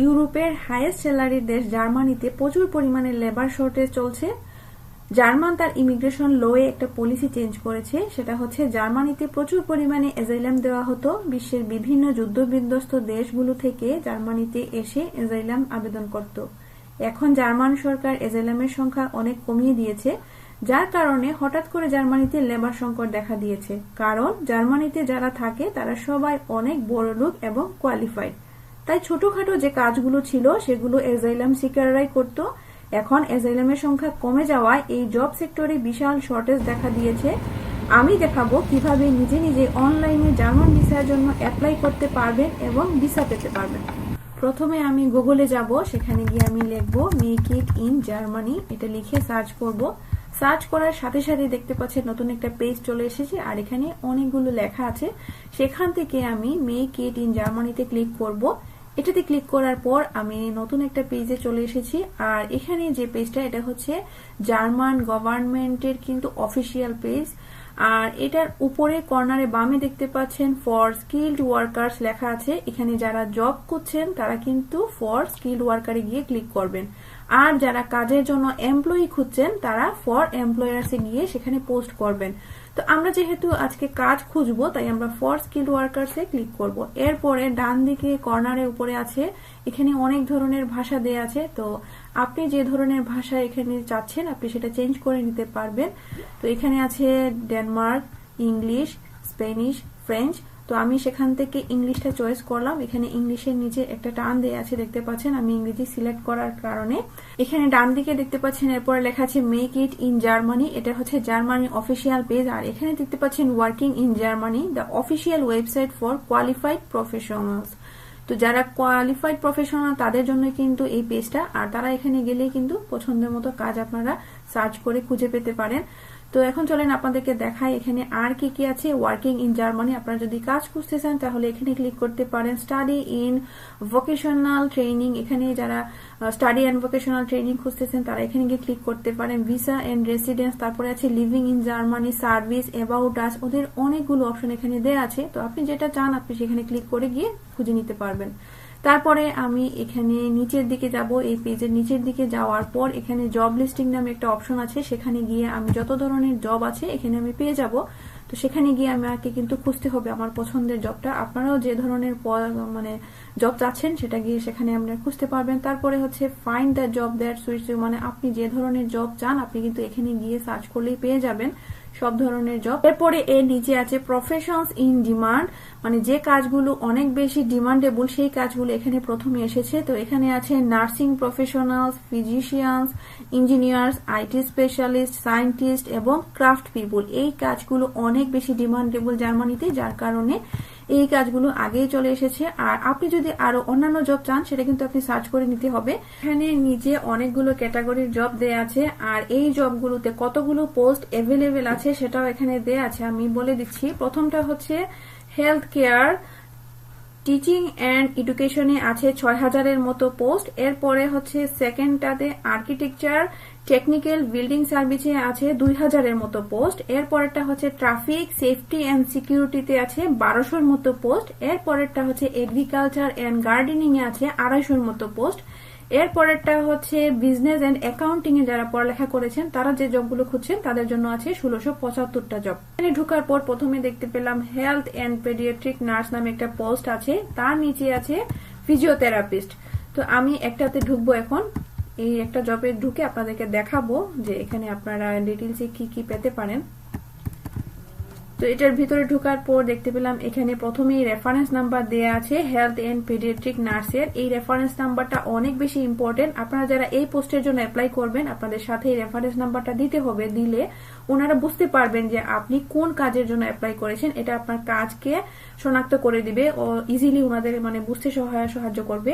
ইউরোপের হাইয়েস্ট স্যালারির দেশ জার্মানিতে প্রচুর পরিমাণে লেবার শর্টেজ চলছে। জার্মান তার ইমিগ্রেশন লোয়ে একটা পলিসি চেঞ্জ করেছে, সেটা হচ্ছে জার্মানিতে প্রচুর পরিমাণে এজাইলাম দেওয়া হতো। বিশ্বের বিভিন্ন যুদ্ধবিধ্বস্ত দেশগুলো থেকে জার্মানিতে এসে এজাইলাম আবেদন করত। এখন জার্মান সরকার এজাইলামের সংখ্যা অনেক কমিয়ে দিয়েছে, যার কারণে হঠাৎ করে জার্মানিতে লেবার সংকট দেখা দিয়েছে। কারণ জার্মানিতে যারা থাকে, তারা সবাই অনেক বড় লোক এবং কোয়ালিফাইড তাই ছোটখাটো যে কাজগুলো ছিল, সেগুলো এজাইলাম সিকাররাই করত। এখন এজাইলামের সংখ্যা কমে যাওয়ায় এই জব সেক্টরে বিশাল শর্টেজ দেখা দিয়েছে। আমি দেখাবো কীভাবে নিজে নিজে অনলাইনে জার্মান ভিসার জন্য অ্যাপ্লাই করতে পারবেন এবং ভিসা পেতে পারবেন। প্রথমে আমি গুগলে যাব, সেখানে গিয়ে আমি লিখব মেক ইট ইন জার্মানি এটা লিখে সার্চ করব। সার্চ করার সাথে সাথে দেখতে পাচ্ছেন নতুন একটা পেজ চলে এসেছে, আর এখানে অনেকগুলো লেখা আছে। সেখান থেকে আমি মেক ইট ইন জার্মানিতে ক্লিক করব। এটাতে ক্লিক করার পর আমি নতুন একটা পেজে চলে এসেছি। আর এখানে যে পেজটা এটা হচ্ছে জার্মান গভর্নমেন্টের কিন্তু অফিসিয়াল পেজ আর এটার উপরে কর্নারে বামে দেখতে পাচ্ছেন ফর স্কিল্ড ওয়ার্কার্স লেখা আছে। এখানে যারা জব করছেন, তারা কিন্তু ফর স্কিল্ড ওয়ার্কারে গিয়ে ক্লিক করবেন। আর যারা কাজের জন্য এমপ্লয়ি খুঁজছেন, তারা ফর এমপ্লয়ার্সে গিয়ে সেখানে পোস্ট করবেন। তো আমরা যেহেতু আজকে কাজ খুঁজবো, তাই আমরা ফর স্কিল্ড ওয়ার্কার্সে ক্লিক করব। এরপরে ডান দিকে কর্নারের উপরে আছে, এখানে অনেক ধরনের ভাষা দেয়া আছে। তো আপনি যে ধরনের ভাষা এখানে চাচ্ছেন, আপনি সেটা চেঞ্জ করে নিতে পারবেন। তো এখানে আছে ডেনমার্ক ইংলিশ স্পেনিশ ফ্রেঞ্চ তো আমি সেখান থেকে ইংলিশটা চয়েস করলাম। এখানে ইংলিশের নিচে একটা টান দেওয়া আছে, দেখতে পাচ্ছেন? আমি ইংরেজি সিলেক্ট করার কারণে। এখানে ডান দিকে দেখতে পাচ্ছেন, এরপরে লেখা আছে মেক ইট ইন জার্মানি এটা হচ্ছে জার্মানি অফিসিয়াল পেজ আর এখানে দেখতে পাচ্ছেন working in Germany the official website for qualified professionals তো যারা কোয়ালিফাইড প্রফেশনাল তাদের জন্য কিন্তু এই পেজটা আর তারা এখানে গেলে কিন্তু পছন্দের মতো কাজ আপনারা সার্চ করে খুঁজে পেতে পারেন। তো এখন চলেন আপনাদেরকে দেখাই এখানে আর কি কি আছে ওয়ার্কিং ইন জার্মানি আপনারা যদি কাজ খুঁজতে চান, তাহলে এখানে ক্লিক করতে পারেন স্টাডি ইন ভোকেশনাল ট্রেনিং এখানে যারা স্টাডি অ্যান্ড ভোকেশনাল ট্রেনিং খুঁজতেছেন, তারা এখানে গিয়ে ক্লিক করতে পারেন ভিসা এন্ড রেসিডেন্স তারপরে আছে living in Germany service about us ওদের অনেকগুলো অপশন এখানে দেওয়া আছে। তো আপনি যেটা চান, আপনি সেখানে ক্লিক করে গিয়ে খুঁজে নিতে পারবেন। তারপরে আমি এখানে নিচের দিকে যাব, এই পেজের নিচের দিকে যাওয়ার পর এখানে জব লিস্টিং নামে একটা অপশন আছে, সেখানে গিয়ে আমি যত ধরনের জব আছে এখানে আমি পেয়ে যাব। তো সেখানে গিয়ে আমাকে কিন্তু খুঁজতে হবে আমার পছন্দের জবটা আপনারাও যে ধরনের মানে জব চাচ্ছেন সেটা গিয়ে সেখানে আপনারা খুঁজতে পারবেন। তারপরে হচ্ছে find the job that switch মানে আপনি যে ধরনের জব চান, আপনি কিন্তু এখানে গিয়ে সার্চ করলেই পেয়ে যাবেন। সব ধরনের জব এরপরে এর নিচে আছে প্রফেশনস ইন ডিমান্ড মানে যে কাজগুলো অনেক বেশি ডিমান্ডেবল সেই কাজগুলো এখানে প্রথমে এসেছে। তো এখানে আছে nursing professionals physicians engineers IT specialist scientist এবং ক্রাফট পিপুল এই কাজগুলো অনেক বেশি ডিমান্ডেবল জার্মানিতে, যার কারণে এই কাজগুলো আগেই চলে এসেছে। আর আপনি যদি আরও অন্যান্য জব চান, সেটা কিন্তু আপনি সার্চ করে নিতে হবে। এখানে নিচে অনেকগুলো ক্যাটাগরির জব দেয়া আছে। আর এই জবগুলোতে কতগুলো পোস্ট এভেলেবেল আছে, সেটাও এখানে দেয়া আছে। আমি বলে দিচ্ছি, প্রথমটা হচ্ছে হেলথ কেয়ার টিচিং অ্যান্ড এডুকেশনে আছে ছয় হাজারের মতো পোস্ট এরপরে হচ্ছে সেকেন্ডটাতে আর্কিটেকচার টেকনিক্যাল বিল্ডিং সার্ভিসে আছে দুই হাজারের মতো পোস্ট, এরপরেরটা হচ্ছে ট্রাফিক, সেফটি অ্যান্ড সিকিউরিটিতে আছে বারোশোর মতো পোস্ট, এরপরেরটা হচ্ছে এগ্রিকালচার অ্যান্ড গার্ডেনিং এ আছে আড়াইশোর মতো পোস্ট, এরপরেরটা হচ্ছে বিজনেস অ্যান্ড অ্যাকাউন্টিং এ যারা পড়ালেখা করেছেন, তারা যে জবগুলো খুঁজছেন, তাদের জন্য আছে ষোলোশো পঁচাত্তরটা জব। এখানে ঢুকার পর প্রথমে দেখতে পেলাম হেলথ অ্যান্ড পেডিয়াট্রিক নার্স নামে একটা পোস্ট আছে, তার নিচে আছে ফিজিওথেরাপিস্ট তো আমি একটাতে ঢুকবো এখন। এই একটা জবে ঢুকে আপনাদেরকে দেখাবো যে এখানে আপনারা ডিটেলসে কি কি পেতে পারেন। তো এটার ভিতরে ঢোকার পর দেখতে পেলাম এখানে প্রথমেই রেফারেন্স নাম্বার দেয়া আছে হেলথ এন্ড পেডিয়াট্রিক নার্সের এই রেফারেন্স নাম্বারটা অনেক বেশি ইম্পর্টেন্ট আপনারা যারা এই পোস্টের জন্য অ্যাপ্লাই করবেন, আপনাদের সাথে এই রেফারেন্স নাম্বারটা দিতে হবে। দিলে ওনারা বুঝতে পারবেন যে আপনি কোন কাজের জন্য অ্যাপ্লাই করেছেন। এটা আপনার কাজকে শনাক্ত করে দিবে ও ইজিলি ওনাদের মানে বুঝতে সহায় সাহায্য করবে।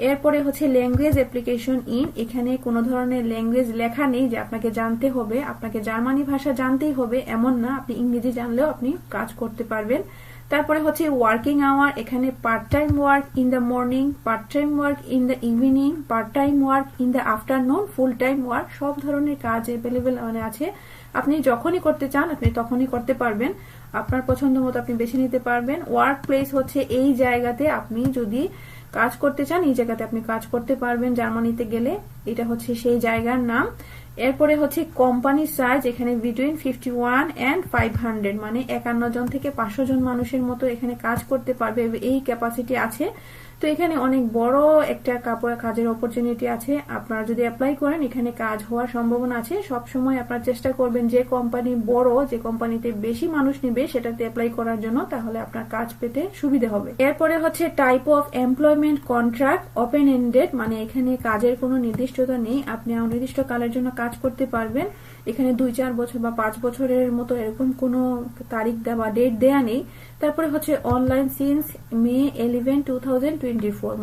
এরপরে হচ্ছে ল্যাঙ্গুয়েজ অ্যাপ্লিকেশন ইন এখানে কোনো ধরনের ল্যাঙ্গুয়েজ লেখা নেই যে আপনাকে জানতে হবে। আপনাকে জার্মানি ভাষা জানতেই হবে, এমন না। আপনি ইংরেজি জানলেও আপনি কাজ করতে পারবেন। তারপরে হচ্ছে ওয়ার্কিং আওয়ার এখানে part time work in the morning part time work in the evening part time work in the afternoon full time work সব ধরনের কাজ অ্যাভেলেবেল মানে আছে। আপনি যখনই করতে চান, আপনি তখনই করতে পারবেন। আপনার পছন্দ মতো আপনি বেছে নিতে পারবেন। ওয়ার্ক প্লেস হচ্ছে এই জায়গাতে আপনি যদি কাজ করতে চান, এই জায়গাতে আপনি কাজ করতে পারবেন জার্মানিতে গেলে। এটা হচ্ছে সেই জায়গার নাম। এরপরে হচ্ছে কোম্পানি সাইজ এখানে between fifty one and five hundred মানে একান্ন জন থেকে পাঁচশো জন মানুষের মতো এখানে কাজ করতে পারবে। এই ক্যাপাসিটি আছে। তো এখানে অনেক বড় একটা কাপড় কাজের অপরচুনিটি আছে। আপনারা যদি অ্যাপ্লাই করেন, এখানে কাজ হওয়ার সম্ভাবনা আছে। সব সময় আপনার চেষ্টা করবেন যে কোম্পানি বড়, যে কোম্পানিতে বেশি মানুষ নেবে, সেটাতে অ্যাপ্লাই করার জন্য, তাহলে আপনার কাজ পেতে সুবিধা হবে। এরপরে হচ্ছে type of employment contract open ended মানে এখানে কাজের কোনো নির্দিষ্টতা নেই। আপনি অনির্দিষ্ট কালের জন্য কাজ করতে পারবেন। এখানে দুই, চার বছর বা পাঁচ বছরের মতো এরকম কোনো তারিখ দেওয়া ডেট দেয়া নেই। তারপরে হচ্ছে online since May eleven two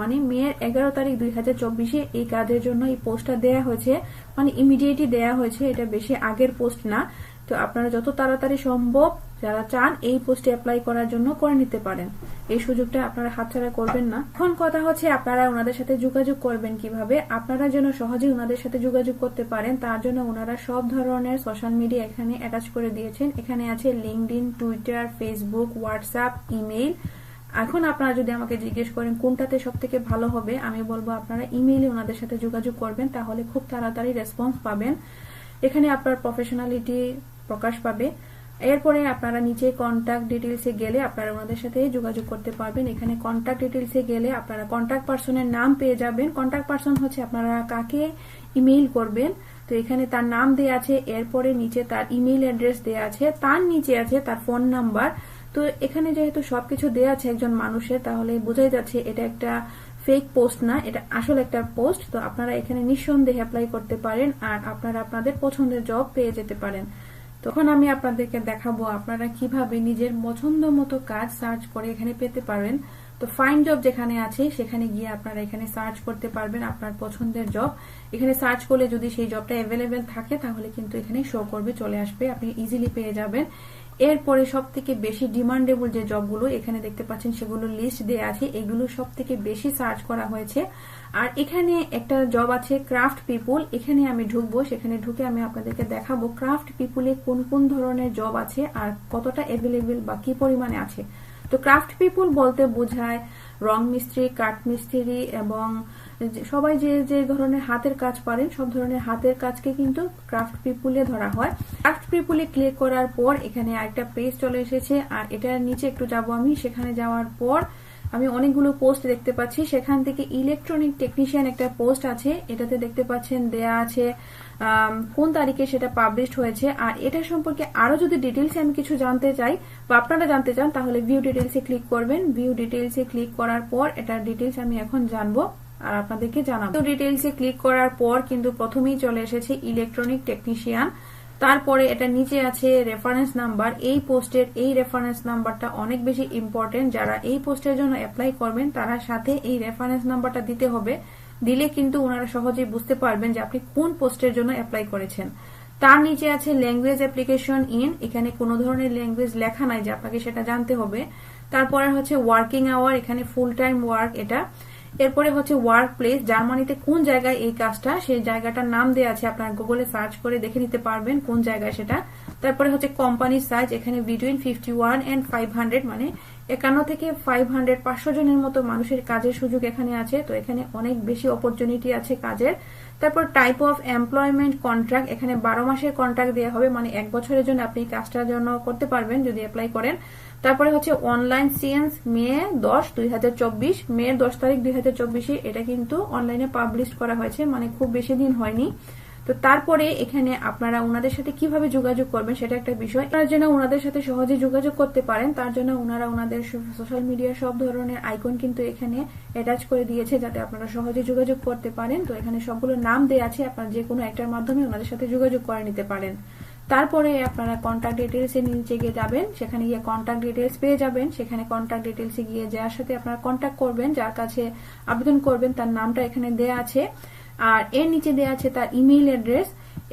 মানে মে এগারো তারিখ দুই হাজার চব্বিশে এই কাজের জন্য এই পোস্টটা দেয়া হয়েছে। মানে ইমিডিয়েটলি দেয়া হয়েছে, এটা বেশি আগের পোস্ট না। তো আপনারা যত তাড়াতাড়ি সম্ভব যারা চান এই পোস্টে অ্যাপ্লাই করার জন্য করে নিতে পারেন। এই সুযোগটা আপনারা হাতছাড়া করবেন না। এখন কথা হচ্ছে আপনারা ওনাদের সাথে যোগাযোগ করবেন কীভাবে? আপনারা যেন সহজে ওনাদের সাথে যোগাযোগ করতে পারেন, তার জন্য ওনারা সব ধরনের সোশ্যাল মিডিয়া এখানে অ্যাটাচ করে দিয়েছেন। এখানে আছে linked Twitter Facebook WhatsApp email এখন আপনারা যদি আমাকে জিজ্ঞেস করেন, কোনটাতে সব থেকে ভালো হবে? আমি বলব, আপনারা ইমেইলে ওনাদের সাথে যোগাযোগ করবেন, তাহলে খুব তাড়াতাড়ি রেসপন্স পাবেন। এখানে আপনার প্রফেশনালিটি প্রকাশ পাবে। এরপরে আপনারা নিচে কন্ট্যাক্ট ডিটেলসে গেলে আপনারা ওনাদের সাথে যোগাযোগ করতে পারবেন। এখানে কন্ট্যাক্ট ডিটেলসে গেলে আপনারা কন্ট্যাক্ট পার্সনের নাম পেয়ে যাবেন। কন্ট্যাক্ট পার্সন হচ্ছে আপনারা কাকে ইমেইল করবেন। তো এখানে তার নাম দেয়া আছে, এরপরে নিচে তার ইমেইল অ্যাড্রেস দেয়া আছে, তার নিচে আছে তার ফোন নাম্বার তো এখানে যেহেতু সবকিছু দেয়া আছে একজন মানুষের, তাহলে বোঝাই যাচ্ছে এটা একটা ফেক পোস্ট না, এটা আসলে একটা পোস্ট তো আপনারা এখানে নিঃসন্দেহে অ্যাপ্লাই করতে পারেন আর আপনারা আপনাদের পছন্দের জব পেয়ে যেতে পারেন। তখন আমি আপনাদেরকে দেখাবো আপনারা কীভাবে নিজের পছন্দ মতো কাজ সার্চ করে এখানে পেতে পারবেন তো ফাইন জব যেখানে আছে, সেখানে গিয়ে আপনারা এখানে সার্চ করতে পারবেন আপনার পছন্দের জব এখানে সার্চ করলে যদি সেই জবটা অ্যাভেলেবেল থাকে, তাহলে কিন্তু এখানে শো করবে, চলে আসবে, আপনি ইজিলি পেয়ে যাবেন। এরপরে সব থেকে বেশি ডিমান্ডেবল যে জবগুলো এখানে দেখতে পাচ্ছেন সেগুলো লিস্ট দেওয়া আছে। এগুলো সব থেকে বেশি সার্চ করা হয়েছে। আর এখানে একটা জব আছে ক্রাফট পিপুল এখানে আমি ঢুকবো। সেখানে ঢুকে আমি আপনাদেরকে দেখাবো ক্রাফট পিপুলে কোন কোন ধরনের জব আছে আর কতটা অ্যাভেলেবেল বা কি পরিমাণে আছে। তো ক্রাফট পিপুল বলতে বোঝায় রং মিস্ত্রি, কাঠ মিস্ত্রি এবং সবাই যে যে ধরনের হাতের কাজ পারেন, সব ধরনের হাতের কাজকে কিন্তু ক্রাফট পিপুলে ধরা হয়। ক্রাফট পিপুলে ক্লিক করার পর এখানে আরেকটা পেজ চলে এসেছে, আর এটার নিচে একটু যাব আমি। সেখানে যাওয়ার পর আমি অনেকগুলো পোস্ট দেখতে পাচ্ছি। সেখান থেকে ইলেকট্রনিক টেকনিশিয়ান একটা পোস্ট আছে। এটাতে দেখতে পাচ্ছেন, দেয়া আছে কোন তারিখে সেটা পাবলিশড হয়েছে। আর এটা সম্পর্কে আরও যদি ডিটেলসে আমি কিছু জানতে চাই বা আপনারা জানতে চান, তাহলে ভিউ ডিটেলসে ক্লিক করবেন। ভিউ ডিটেলসে ক্লিক করার পর এটার ডিটেলস আমি এখন জানব। আর আপনাদেরকে জানাব। ডিটেলসে ক্লিক করার পর কিন্তু প্রথমেই চলে এসেছে ইলেকট্রনিক টেকনিশিয়ান তারপরে এটা নিচে আছে রেফারেন্স নাম্বার এই পোস্টের এই রেফারেন্স নাম্বারটা অনেক বেশি ইম্পর্টেন্ট যারা এই পোস্টের জন্য অ্যাপ্লাই করবেন, তারা সাথে এই রেফারেন্স নাম্বারটা দিতে হবে। দিলে কিন্তু ওনারা সহজেই বুঝতে পারবেন যে আপনি কোন পোস্টের জন্য অ্যাপ্লাই করেছেন। তার নিচে আছে ল্যাঙ্গুয়েজ অ্যাপ্লিকেশন ইন এখানে কোনো ধরনের ল্যাঙ্গুয়েজ লেখা নাই যে আপনাকে সেটা জানতে হবে। তারপরে হচ্ছে ওয়ার্কিং আওয়ার এখানে ফুল টাইম ওয়ার্ক এটা। এরপরে হচ্ছে ওয়ার্ক প্লেস জার্মানিতে কোন জায়গায় এই কাজটা? সেই জায়গাটার নাম দেওয়া আছে, আপনার গুগলে সার্চ করে দেখে নিতে পারবেন কোন জায়গায় সেটা। তারপরে হচ্ছে কোম্পানির সাইজ এখানে between fifty one and five hundred মানে একান্ন থেকে ফাইভ হান্ড্রেড পাঁচশো জনের মতো মানুষের কাজের সুযোগ এখানে আছে। তো এখানে অনেক বেশি অপরচুনিটি আছে কাজের। তারপর টাইপ অফ এমপ্লয়মেন্ট কন্ট্রাক্ট এখানে বারো মাসের কন্ট্রাক্ট দেওয়া হবে মানে এক বছরের জন্য আপনি কাজটার জন্য করতে পারবেন যদি অ্যাপ্লাই করেন। তারপরে হচ্ছে অনলাইন সিএন্স মে দশ, দুই হাজার চব্বিশ, মে দশ তারিখ দুই হাজার চব্বিশে এটা কিন্তু অনলাইনে পাবলিশ করা হয়েছে মানে খুব বেশি দিন হয়নি। তো তারপরে এখানে আপনারা ওনাদের সাথে কীভাবে যোগাযোগ করবেন সেটা একটা বিষয়। তার জন্য ওনাদের সাথে সহজে যোগাযোগ করতে পারেন। তার জন্য ওনারা ওনাদের সোশ্যাল মিডিয়ার সব ধরনের আইকন কিন্তু এখানে অ্যাটাচ করে দিয়েছে যাতে আপনারা সহজে যোগাযোগ করতে পারেন। তো এখানে সবগুলো নাম দেওয়া আছে। আপনারা যে কোনো একটার মাধ্যমে ওনাদের সাথে যোগাযোগ করে নিতে পারেন। তারপরে আপনারা কন্ট্যাক্ট ডিটেলস এর নিচে গিয়ে যাবেন। সেখানে গিয়ে কন্ট্যাক্ট ডিটেলস পেয়ে যাবেন। সেখানে কন্ট্যাক্ট ডিটেলস এ গিয়ে যার সাথে আপনারা কন্ট্যাক্ট করবেন। যার কাছে আবেদন করবেন, তার নামটা এখানে দেয়া আছে। আর এর নিচে দেওয়া আছে তার ইমেইল অ্যাড্রেস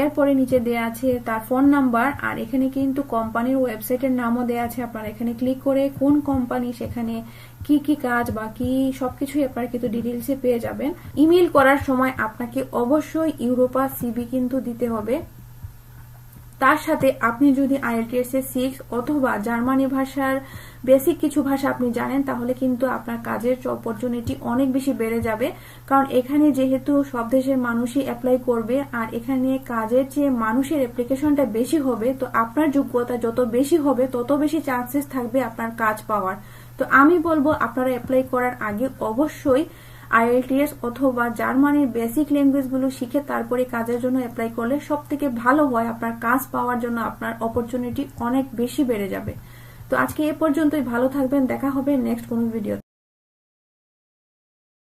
এরপরে নিচে দেয়া আছে তার ফোন নাম্বার আর এখানে কিন্তু কোম্পানির ওয়েবসাইটের নামও দেওয়া আছে। আপনারা এখানে ক্লিক করে কোন কোম্পানি সেখানে কি কি কাজ বা কি সবকিছুই আপনারা কিন্তু ডিটেলসে পেয়ে যাবেন। ইমেল করার সময় আপনাকে অবশ্যই ইউরোপা সিবি কিন্তু দিতে হবে। তার সাথে আপনি যদি আইএলটিএস এর সিক্স অথবা জার্মানি ভাষার বেসিক কিছু ভাষা আপনি জানেন, তাহলে কিন্তু আপনার কাজের অপরচুনিটি অনেক বেশি বেড়ে যাবে। কারণ এখানে যেহেতু সব দেশের মানুষই অ্যাপ্লাই করবে, আর এখানে কাজের চেয়ে মানুষের অ্যাপ্লিকেশনটা বেশি হবে, তো আপনার যোগ্যতা যত বেশি হবে, তত বেশি চান্সেস থাকবে আপনার কাজ পাওয়ার। তো আমি বলব, আপনারা অ্যাপ্লাই করার আগে অবশ্যই আইএলটিএস অথবা জার্মানির বেসিক ল্যাঙ্গুয়েজগুলো শিখে তারপরে কাজের জন্য অ্যাপ্লাই করলে সব থেকে ভালো হয়। আপনার কাজ পাওয়ার জন্য আপনার অপরচুনিটি অনেক বেশি বেড়ে যাবে। তো আজকে এ পর্যন্তই। ভালো থাকবেন। দেখা হবে নেক্সট কোনো ভিডিওতে